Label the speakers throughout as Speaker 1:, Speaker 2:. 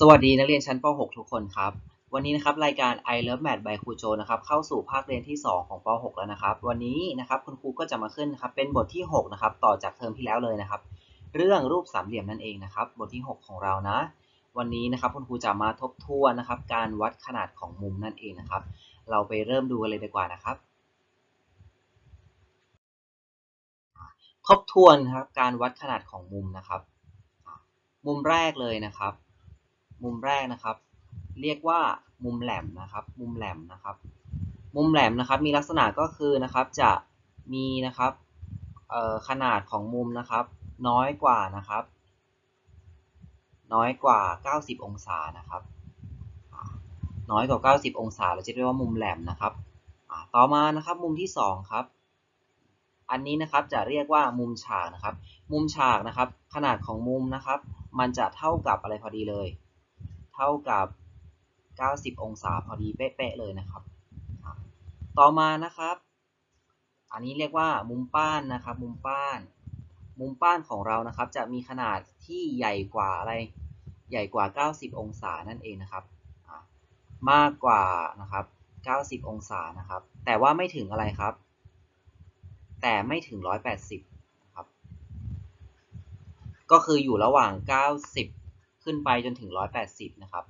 Speaker 1: สวัสดีนักเรียนชั้นป .6 ทุกคนครับ วันนี้นะครับรายการ I Love Math by ครูโจนะครับเข้าสู่ภาคเรียนที่ 2 ของป .6 แล้วนะครับ วันนี้นะครับคุณครูก็จะมาขึ้นนะครับเป็นบทที่6นะครับต่อจากเทอมที่แล้วเลยนะครับ เรื่องรูปสามเหลี่ยมนั่นเองนะครับ บทที่ 6 ของเรานะ วันนี้นะครับคุณครูจะมาทบทวนนะครับ การวัดขนาดของมุมนั่นเองนะครับ เราไปเริ่มดูกันเลยดีกว่านะครับ ทบทวนครับการวัดขนาดของมุมนะครับ มุมแรกเลยนะครับ มุมแรกนะครับ เรียกว่ามุมแหลมนะครับ มุมแหลมนะครับ มุมแหลมนะครับมีลักษณะก็คือนะครับจะมีนะครับขนาดของมุมนะครับ น้อยกว่านะครับ น้อยกว่า 90 องศานะครับ น้อยกว่า 90 องศา เราจะเรียกว่ามุมแหลมนะครับต่อมานะครับมุมที่สองครับ อันนี้นะครับจะเรียกว่ามุมฉากนะครับ มุมฉากนะครับ ขนาดของมุมนะครับ มันจะเท่ากับอะไรพอดีเลย เท่ากับ 90 องศาพอดีเป๊ะๆเลยนะครับ ต่อมานะครับ อันนี้เรียกว่ามุมป้านนะครับ มุมป้าน มุมป้านของเรานะครับ จะมีขนาดที่ใหญ่กว่าอะไร ใหญ่กว่า 90 องศานั่นเองนะครับ มากกว่านะครับ 90 องศานะครับ แต่ว่าไม่ถึงอะไรครับ แต่ไม่ถึง 180 นะครับ ก็คืออยู่ระหว่าง 90 ขึ้นไปจนถึง 180 นะครับ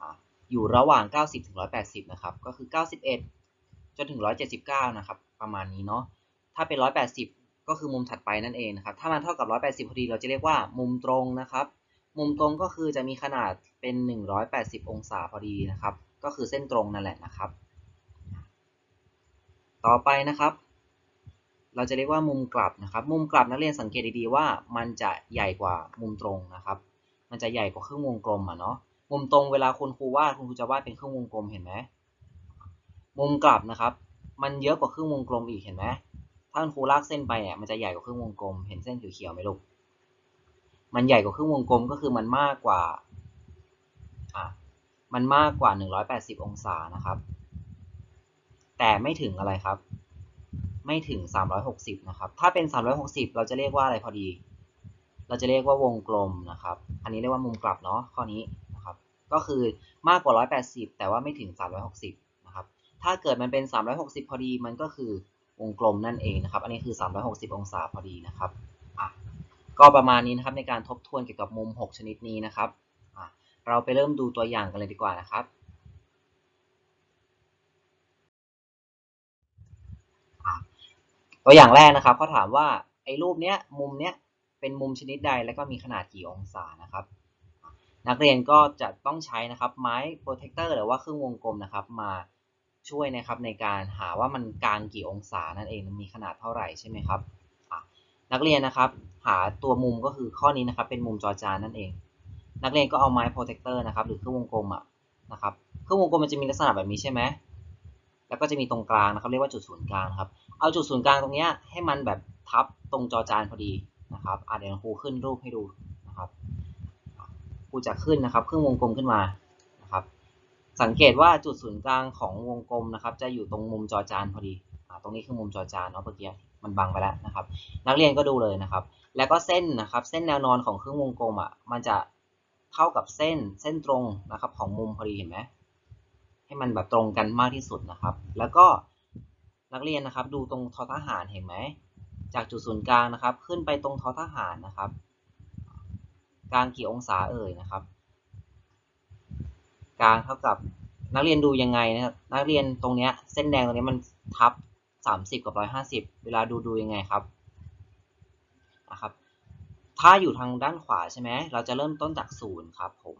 Speaker 1: อ่าอยู่ระหว่าง 90 ถึง 180 นะครับ ก็คือ 91 จนถึง 179 นะครับ ประมาณนี้เนาะ ถ้าเป็น 180 ก็คือมุมถัดไปนั่นเองนะครับ ถ้ามันเท่ากับ 180 พอดี เราจะเรียกว่ามุมตรงนะครับ มุมตรงก็คือจะมีขนาดเป็น 180 องศาพอดีนะครับ ก็คือเส้นตรงนั่นแหละนะครับ ต่อไปนะครับ เราจะเรียกว่ามุมกลับนะครับ มุมกลับนักเรียนสังเกตดีๆว่ามันจะใหญ่กว่ามุมตรงนะครับ มันจะใหญ่กว่าครึ่งวงกลมอะเนาะมุมตรงเวลาคุณครูวาดคุณครูจะวาดเป็นครึ่งวงกลมเห็นไหมมุมกลับนะครับ มันเยอะกว่าครึ่งวงกลมอีกเห็นไหมถ้าคุณครูลากเส้นไปอะมันจะใหญ่กว่าครึ่งวงกลม เห็นเส้นเขียวๆไหมลูกมันใหญ่กว่าครึ่งวงกลมก็คือมันมากกว่าอะมันมากกว่า 180 องศานะครับ แต่ไม่ถึงอะไรครับ ไม่ถึง 360 นะครับ ถ้าเป็น 360 เราจะเรียกว่าอะไรพอดี เราจะเรียกว่าวงกลมนะครับ อันนี้เรียกว่ามุมกลับเนาะข้อนี้นะครับ ก็คือมากกว่า 180 แต่ว่าไม่ถึง 360 นะครับ ถ้าเกิดมันเป็น 360 พอดีมันก็คือวงกลมนั่นเองนะครับ อันนี้คือ 360 องศาพอดีนะครับอะก็ประมาณนี้นะครับในการทบทวนเกี่ยวกับมุม 6 ชนิดนี้นะครับอะเราไปเริ่มดูตัวอย่างกันเลยดีกว่านะครับตัวอย่างแรกนะครับเขาถามว่าไอ้รูปเนี้ยมุมเนี้ย เป็นมุมชนิดใดแล้วก็มีขนาดกี่องศานะครับ นักเรียนก็จะต้องใช้นะครับไม้โปรเทคเตอร์หรือว่าเครื่องวงกลมนะครับ มาช่วยนะครับในการหาว่ามันกลางกี่องศานั่นเองมันมีขนาดเท่าไหร่ใช่ไหมครับนักเรียนนะครับ หาตัวมุมก็คือข้อนี้นะครับ เป็นมุมจอจานนั่นเอง นักเรียนก็เอาไม้โปรเทคเตอร์นะครับ หรือเครื่องวงกลมอะนะครับเครื่องวงกลมมันจะมีลักษณะแบบนี้ใช่ไหมแล้วก็จะมีตรงกลางนะครับ เรียกว่าจุดศูนย์กลางครับ เอาจุดศูนย์กลางตรงเนี้ยให้มันแบบทับตรงจอจานพอดี นะครับอะเดี๋ยวครูขึ้นรูปให้ดูนะครับครูจะขึ้นนะครับเครื่องวงกลมขึ้นมานะครับ สังเกตว่าจุดศูนย์กลางของวงกลมนะครับ จะอยู่ตรงมุมจอจานพอดีอะตรงนี้คือมุมจอจานเนาะเมื่อกี้มันบังไปแล้วนะครับ นักเรียนก็ดูเลยนะครับ แล้วก็เส้นนะครับ เส้นแนวนอนของเครื่องวงกลมอะมันจะเท่ากับเส้นเส้นตรงนะครับ ของมุมพอดีเห็นไหมให้มันแบบตรงกันมากที่สุดนะครับ แล้วก็นักเรียนนะครับ ดูตรงทอทหารเห็นไหม จากจุดศูนย์กลางนะครับ ขึ้นไปตรงทอทหารนะครับ กลางกี่องศาเอ่ยนะครับ กลางเท่ากับนักเรียนดูยังไงนะครับนักเรียนตรงเนี้ยเส้นแดงตรงนี้มันทับ 30 กับ 150 เวลาดูดูยังไงครับนะครับ ถ้าอยู่ทางด้านขวาใช่ไหมเราจะเริ่มต้นจากศูนย์ครับผม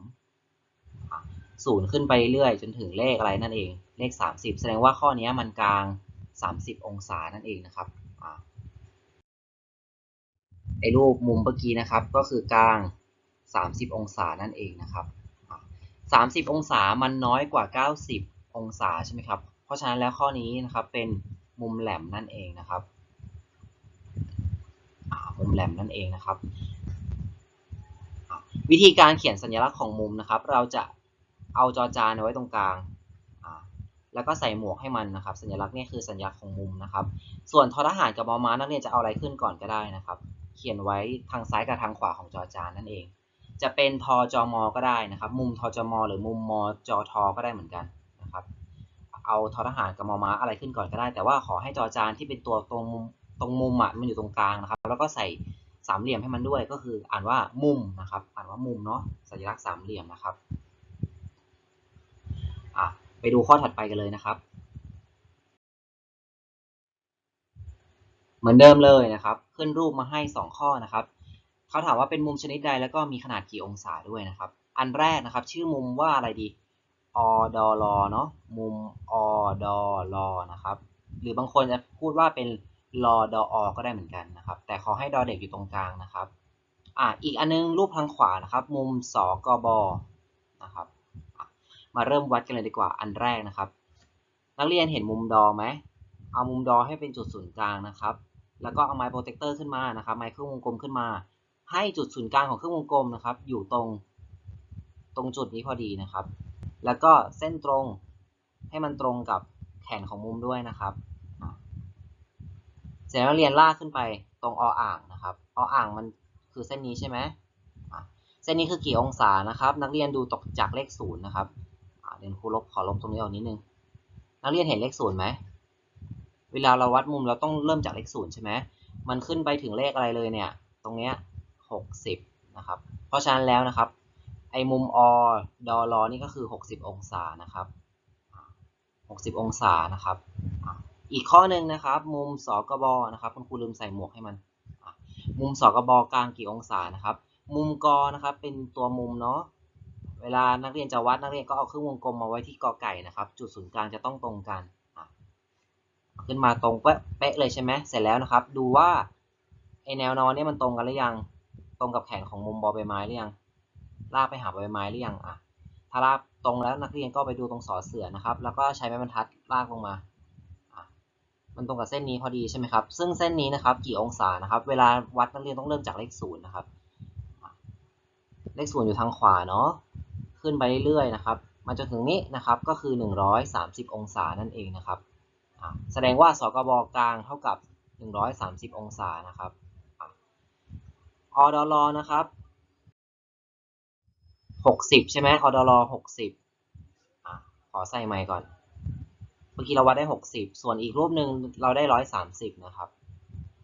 Speaker 1: ศูนย์ขึ้นไปเรื่อยจนถึงเลขอะไรนั่นเอง เลข 30 แสดงว่าข้อนี้มันกลาง 30 องศานั่นเองนะครับ ไอ้รูปมุมเมื่อกี้นะครับ ก็คือกลาง 30 องศานั่นเองนะครับ30 องศามันน้อยกว่า 90 องศาใช่ไหมครับ เพราะฉะนั้นแล้วข้อนี้นะครับเป็นมุมแหลมนั่นเองนะครับมุมแหลมนั่นเองนะครับ วิธีการเขียนสัญลักษณ์ของมุมนะครับ เราจะเอาจอจานไว้ตรงกลางแล้วก็ใส่หมวกให้มันนะครับ สัญลักษณ์นี่คือสัญลักษณ์ของมุมนะครับ ส่วนทอทหารกับมอม้านักเรียนจะเอาอะไรขึ้นก่อนก็ได้นะครับ เขียนไว้ทางซ้ายกับทางขวาของจอจานนั่นเอง จะเป็นทอจอมอก็ได้นะครับ มุมทอจอมอหรือมุมมอจอทอก็ได้เหมือนกันนะครับ เอาทอทหารกับมอม้าอะไรขึ้นก่อนก็ได้ แต่ว่าขอให้จอจานที่เป็นตัวตรงมุมตรงมุมอะมันอยู่ตรงกลางนะครับ แล้วก็ใส่สามเหลี่ยมให้มันด้วยก็คืออ่านว่ามุมนะครับ อ่านว่ามุมเนาะสัญลักษณ์สามเหลี่ยมนะครับอะไปดูข้อถัดไปกันเลยนะครับ เหมือนเดิมเลยนะครับ ขึ้นรูปมาให้ 2 ข้อนะครับเขาถามว่าเป็นมุมชนิดใดแล้วก็มีขนาดกี่องศาด้วยนะครับ อันแรกนะครับ ชื่อมุมว่าอะไรดีอดอลเนาะมุมอดอลนะครับ หรือบางคนจะพูดว่าเป็นลอดอก็ได้เหมือนกันนะครับ แต่ขอให้ดอเด็กอยู่ตรงกลางนะครับอะอีกอันนึงรูปทางขวานะครับ มุมสกบนะครับมาเริ่มวัดกันเลยดีกว่าอันแรกนะครับ นักเรียนเห็นมุมดอไหมเอามุมดอให้เป็นจุดศูนย์กลางนะครับ แล้วก็เอาไม้โปรเทคเตอร์ขึ้นมานะครับไม้เครื่องวงกลมขึ้นมา ให้จุดศูนย์กลางของเครื่องวงกลมนะครับ อยู่ตรงตรงจุดนี้พอดีนะครับ แล้วก็เส้นตรงให้มันตรงกับแขนของมุมด้วยนะครับเสร็จแล้วเรียนลากขึ้นไปตรงออ่างนะครับออ่างมันคือเส้นนี้ใช่ไหมเส้นนี้คือกี่องศานะครับ นักเรียนดูตกจากเลขศูนย์นะครับเดี๋ยวครูลบขอลบตรงนี้ออกนิดนึงนักเรียนเห็นเลขศูนย์ไหม เวลาเราวัดมุมเราต้องเริ่มจากเลขศูนย์ใช่ไหมมันขึ้นไปถึงเลขอะไรเลยเนี่ย ตรงเนี้ยหกสิบนะครับ เพราะฉะนั้นแล้วนะครับ ไอ้มุมอดอลอนี่ก็คือหกสิบองศานะครับหกสิบองศานะครับ อีกข้อหนึ่งนะครับ มุมสกบนะครับคุณครูลืมใส่หมวกให้มัน มุมสกบกลางกี่องศานะครับ มุมกนะครับ เป็นตัวมุมเนาะเวลานักเรียนจะวัดนักเรียนก็เอาเครื่องวงกลมมาไว้ที่กอไก่นะครับ จุดศูนย์กลางจะต้องตรงกัน ขึ้นมาตรงเป๊ะเลยใช่ไหมเสร็จแล้วนะครับ ดูว่าไอแนวนอนเนี่ยมันตรงกันหรือยัง ตรงกับแขนของมุมบอใบไม้หรือยัง ลากไปหาใบไม้หรือยังอะ ถ้าลากตรงแล้วนักเรียนก็ไปดูตรงสอเสือนะครับ แล้วก็ใช้ไม้บรรทัดลากลงมาอะมันตรงกับเส้นนี้พอดีใช่ไหมครับ ซึ่งเส้นนี้นะครับกี่องศานะครับ เวลาวัดนักเรียนต้องเริ่มจากเลขศูนย์นะครับอะเลขศูนย์อยู่ทางขวาเนาะ ขึ้นไปเรื่อยๆนะครับ มาจนถึงนี้นะครับ ก็คือ 130 องศานั่นเองนะครับ แสดงว่าสกบกลางเท่ากับ 130 องศานะครับอะอดลนะครับ 60 ใช่ไหมอดล60อขอใส่ไมค์ก่อน เมื่อกี้เราวัดได้ 60 ส่วนอีกรูปหนึ่งเราได้ 130 นะครับ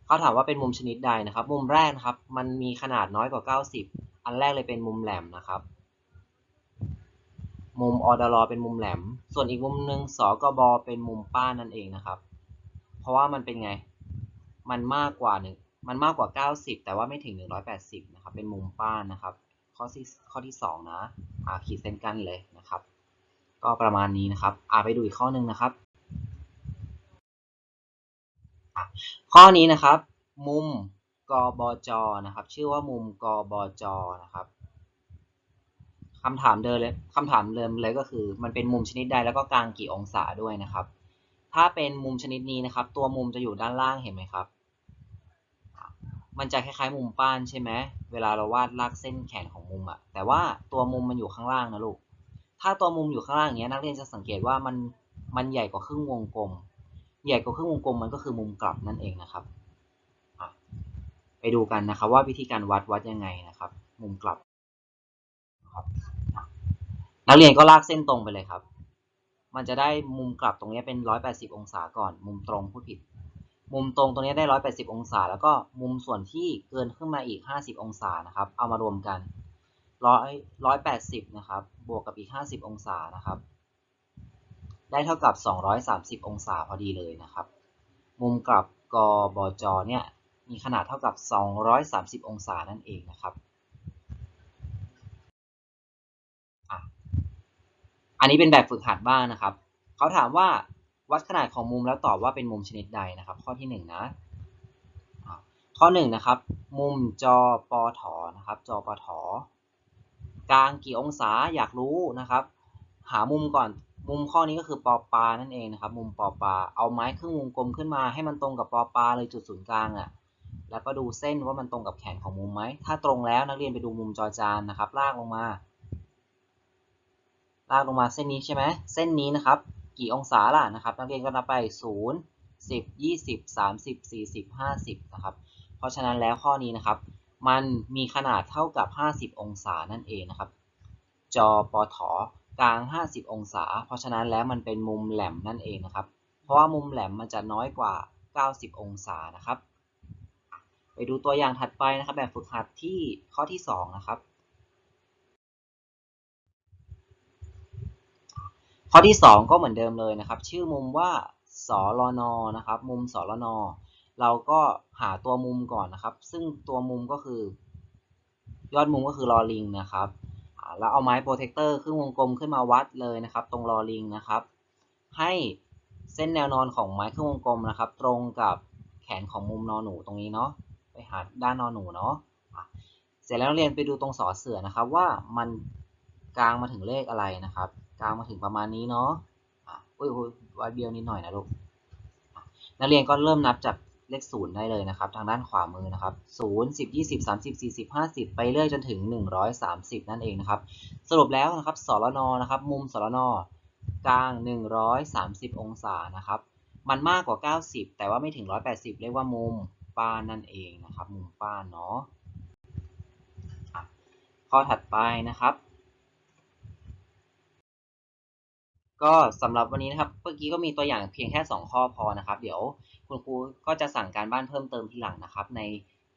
Speaker 1: เขาถามว่าเป็นมุมชนิดใดนะครับ มุมแรกนะครับ มันมีขนาดน้อยกว่า 90 อันแรกเลยเป็นมุมแหลมนะครับ มุมอดลเป็นมุมแหลม ส่วนอีกมุมหนึ่งสกบเป็นมุมป้านนั่นเองนะครับ เพราะว่ามันเป็นไง มันมากกว่าหนึ่งมันมากกว่า 90 แต่ว่าไม่ถึง 180 นะครับ เป็นมุมป้านนะครับ ข้อที่ข้อที่ 2 นะอ่าขีดเส้นกันเลยนะครับ ก็ประมาณนี้นะครับอ่าไปดูอีกข้อหนึ่งนะครับ ข้อนี้นะครับ มุมกบจนะครับ ชื่อว่ามุมกบจนะครับ คำถามเดิมเลยคำถามเดิมเลยก็คือ มันเป็นมุมชนิดใดแล้วก็กลางกี่องศาด้วยนะครับ ถ้าเป็นมุมชนิดนี้นะครับ ตัวมุมจะอยู่ด้านล่างเห็นไหมครับ มันจะคล้ายๆ มุมป้านใช่ไหมเวลาเราวาดลากเส้นแขนของมุมอะแต่ว่าตัวมุมมันอยู่ข้างล่างนะลูกถ้าตัวมุมอยู่ข้างล่างอย่างเงี้ยนักเรียนจะสังเกตว่ามันมันใหญ่กว่าครึ่งวงกลม ใหญ่กว่าครึ่งวงกลมมันก็คือมุมกลับนั่นเองนะครับไปดูกันนะครับว่าวิธีการวัดวัดยังไงนะครับ มุมกลับครับ นักเรียนก็ลากเส้นตรงไปเลยครับ มันจะได้มุมกลับตรงนี้เป็น 180 องศาก่อน มุมตรงผู้ผิด มุมตรงตรงนี้ได้ 180 องศา แล้วก็มุมส่วนที่เกินขึ้นมาอีก 50 องศานะครับ เอามารวมกัน 100 180 นะครับ บวกกับอีก 50 องศานะครับ ได้เท่ากับ 230 องศาพอดีเลยนะครับ มุมกลับกบจเนี่ยมีขนาดเท่ากับ 230 องศานั่นเองนะครับ อันนี้เป็นแบบฝึกหัดบ้างนะครับ เขาถามว่าวัดขนาดของมุมแล้วตอบว่าเป็นมุมชนิดใดนะครับ ข้อที่1นนะข้อ1นนะครับ มุมจอปอทนะครับ จอปอทกลางกี่องศาอยากรู้นะครับ หามุมก่อนมุมข้อนี้ก็คือปอปานั่นเองนะครับ มุมปอปาเอาไม้ครึ่งวงกลมขึ้นมา ให้มันตรงกับปอปาเลยจุดศูนย์กลางอะ่ะแล้วก็ดูเส้นว่ามันตรงกับแขนของมุมไหมถ้าตรงแล้วนักเรียนไปดูมุมจอจานนะครับ ลากลงมา ลากลงมาเส้นนี้ใช่ไหมเส้นนี้นะครับ กี่องศาล่ะนะครับ นักเรียนก็นับไป 0 10 20 30 40 50 นะครับ เพราะฉะนั้นแล้วข้อนี้นะครับ มันมีขนาดเท่ากับ 50 องศานั่นเองนะครับ จอปอถอกลาง 50 องศา เพราะฉะนั้นแล้วมันเป็นมุมแหลมนั่นเองนะครับ เพราะว่ามุมแหลมมันจะน้อยกว่า 90 องศานะครับ ไปดูตัวอย่างถัดไปนะครับ แบบฝึกหัดที่ข้อที่ 2 นะครับ ข้อที่ 2 ก็เหมือนเดิมเลยนะครับ ชื่อมุมว่าสลนนะครับ มุมสลนเราก็หาตัวมุมก่อนนะครับ ซึ่งตัวมุมก็คือ ยอดมุมก็คือลอลิงนะครับแล้วเอาไม้โปรเทคเตอร์ครึ่งวงกลมขึ้นมาวัดเลยนะครับ ตรงลอลิงนะครับ ให้เส้นแนวนอนของไม้ครึ่งวงกลมนะครับ ตรงกับแขนของมุมนอนหนูตรงนี้เนาะไปหาด้านนอนหนูเนาะเสร็จแล้วเรียนไปดูตรงสอเสือนะครับ ว่ามันกลางมาถึงเลขอะไรนะครับ กลางมาถึงประมาณนี้เนาะอะอุ้ยอุ้ยวายเบียวนิดหน่อยนะลูกนักเรียนก็เริ่มนับจากเลขศูนย์ได้เลยนะครับ ทางด้านขวามือนะครับศูนย์สิบยี่สิบสามสิบสี่สิบห้าสิบไปเรื่อยจนถึงหนึ่งร้อยสามสิบนั่นเองนะครับ สรุปแล้วนะครับสรนนะครับ มุมสรนกลาง130องศานะครับ มันมากกว่า90แต่ว่าไม่ถึง180เรียกว่ามุมป้านนั่นเองนะครับ มุมป้านเนาะข้อถัดไปนะครับ ก็สำหรับวันนี้นะครับเมื่อกี้ก็มีตัวอย่างเพียงแค่ 2 ข้อพอนะครับ เดี๋ยวคุณครูก็จะสั่งการบ้านเพิ่มเติมทีหลังนะครับ ใน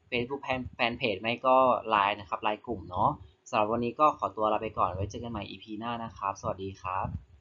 Speaker 1: Facebook แฟนเพจไม่ก็ไลน์นะครับไลน์กลุ่มเนาะสำหรับวันนี้ก็ขอตัวลาไปก่อนไว้เจอกันใหม่ EP หน้านะครับ สวัสดีครับ